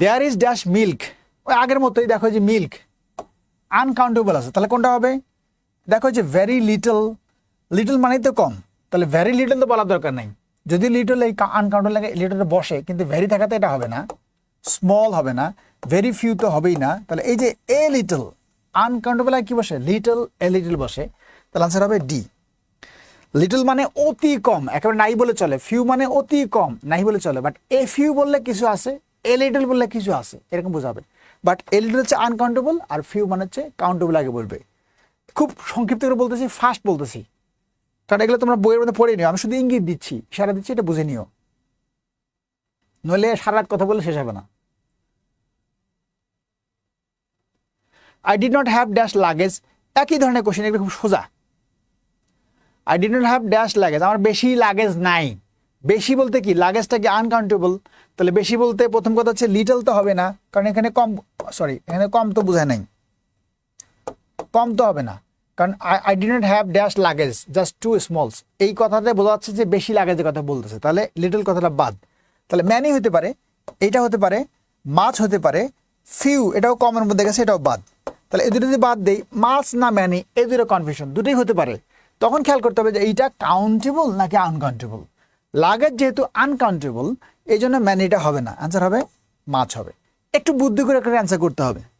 There is dash milk ওই আগের মতোই দেখো যে মিল্ক আনকাউন্টেবল আছে। তাহলে কোনটা হবে? দেখো যে ভেরি লিটল লিটল মানেই তো কম। তাহলে ভেরি লিটল তো বলার দরকার নেই। যদি লিটল এই আনকাউন্টেবল লাগে লিটলে বসে, কিন্তু ভেরি থাকাতে এটা হবে না। স্মল হবে না। ভেরি ফিউ তো হবেই না। তাহলে এই যে এ লিটল আনকাউন্টেবল কি বসে? লিটল এ লিটল বসে। তাহলে আনসার হবে ডি লিটল মানে অতি কম। একেবারে নাই বলে চলে। ফিউ মানে অতি কম। নাই বলে চলে। বাট এ ফিউ বললে কিছু আছে। এ লিটল বললে কিছু আছে, এরকম বোঝাবে বাট এ লিটল হচ্ছে আনকাউন্টেবল আর ফিউ মানে হচ্ছে কাউন্টেবল আগে বলবে। খুব সংক্ষিপ্ত করে বলতেছি ফাস্ট বলতেছি। কারণ এগুলো তোমরা বইয়ের মধ্যে পড়ে নিও। আমি শুধু ইঙ্গিত দিচ্ছি, ইশারা দিচ্ছি, এটা বুঝে নিও। নইলে সারা রাত কথা বলে শেষ হবে না। I did not have dash luggage একই ধরনের কোশ্চেন এগুলো খুব সোজা। I did not have dash luggage আমার বেশি লাগেজ নাই। বেশি বলতে কি? লাগেজটা কি আনকাউন্টেবল তাহলে বেশি বলতে প্রথম কথা হচ্ছে লিটল তো হবে না, কারণ এখানে কম সরি এখানে কম তো বোঝায় নাই। কম তো হবে না, কারণ I did not have dash luggage just two smalls এই কথাতে বোঝা যাচ্ছে যে বেশি লাগেজের কথা বলতেছে। তাহলে লিটল কথাটা বাদ। তাহলে ম্যানি হতে পারে, এটা হতে পারে মাছ হতে পারে ফিউ এটাও কমের মধ্যে গেছে, এটাও বাদ। তাহলে এই দুটো যদি বাদ দেই মাছ না ম্যানি এই দুটো কনফিউশন দুটোই হতে পারে। তখন খেয়াল করতে হবে যে এইটা কাউন্টেবল নাকি আনকাউন্টেবল লাগেজ যেহেতু আনকাউন্টেবল এই জন্য ম্যানিটা হবে না। অ্যান্সার হবে, মাছ হবে। একটু বুদ্ধি করে একটা অ্যান্সার করতে হবে।